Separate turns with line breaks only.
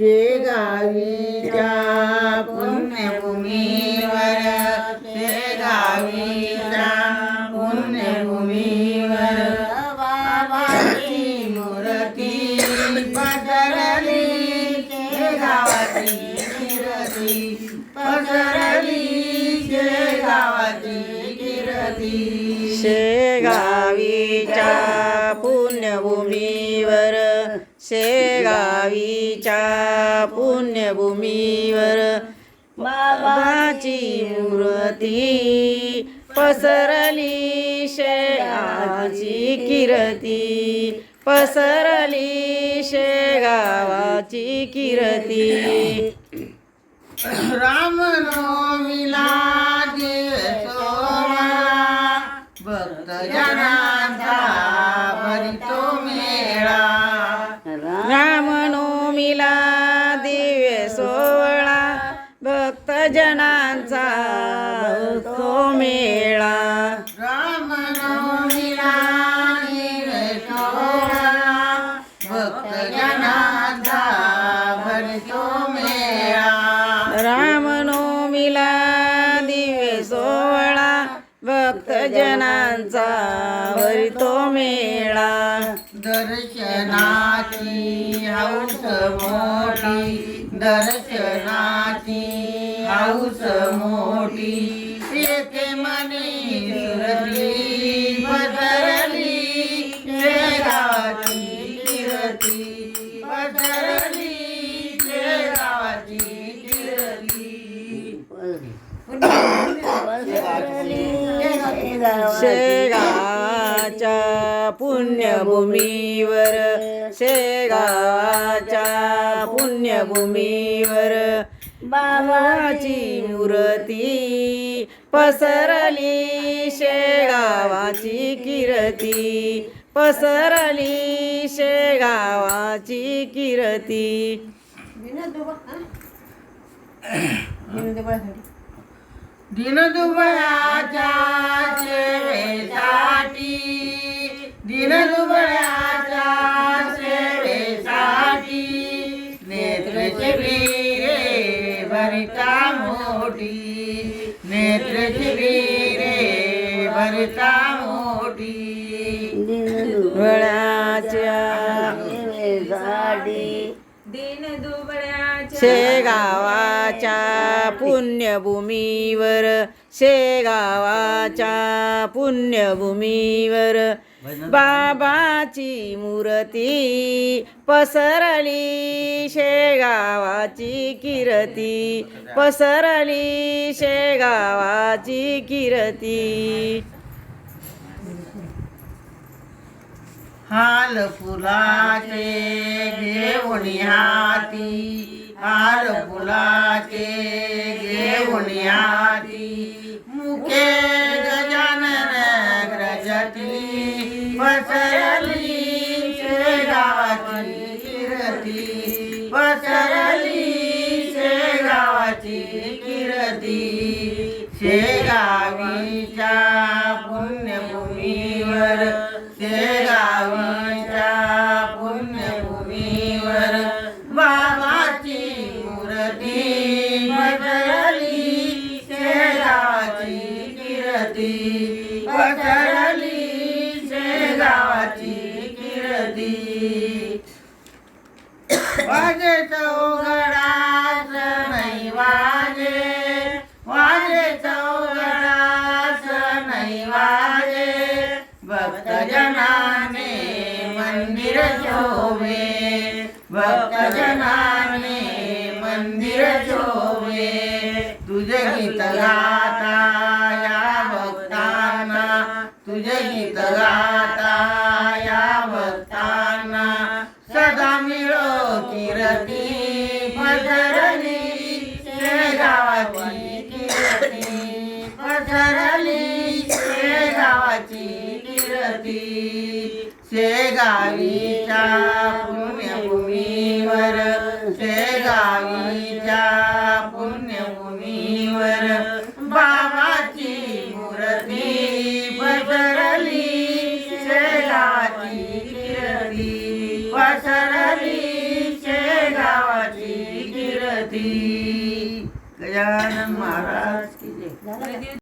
शेगावीच्या पुण्यभूमीवर शेगावीच्या पुण्यभूमीवर बाबाची मूर्ती पसरली. शेगावाची कीर्ती पसरली. शेगावाची कीर्ती.
गावीच्या पुण्यभूमीवर बाबाची मूर्ती पसरली शेगाची किरती. पसरली शेगावाची किरती.
रामनवमीला
रामनवमीला दिवे सोहळा भक्तजनांचा
भरितो मेळा. दर्शनाची हौस मोठी दर्शनाची हौस मोठी. येथे मनी
शेगावाच्या पुण्यभूमीवर शेगावाच्या पुण्यभूमीवर बाबाची मूर्ती पसरली शेगावाची किरती पसरली शेगावाची कीर्ती.
दिनदुबळ्याच्या सेवेसाठी दिनदुबळ्याच्या सेवेसाठी नेत्र शिबिरे भरता मोठी. नेत्र शिबिरे भरता मोठी.
वळाच्या शेगावाच्या पुण्यभूमीवर. शेगावाच्या पुण्यभूमीवर. बाबाची मूर्ती पसरली शेगावाची कीर्ती पसरली शेगावाची कीर्ती.
हाल फुलाचे घेऊन हाती हाल फुलाचे घेऊन हाती मुखे गजानन ग्रजती. पसरली शेगावाची किरती. पसरली शेगावाची किरती. शेगावीच्या पुण्यभूमीवर कीर्ती शेगावाची किरती वाजे चौघडास नाही वाजे. वाजे चौघडास नाही वाजे. भक्त जनाने मंदिर शोभे भक्त जनाने मंदिर शोभे तुझे गीत गा सदा किरती पसरली शेगावाची किरती पसरली शेगावाची किरती शेगावीच्या गजानन महाराज की जय.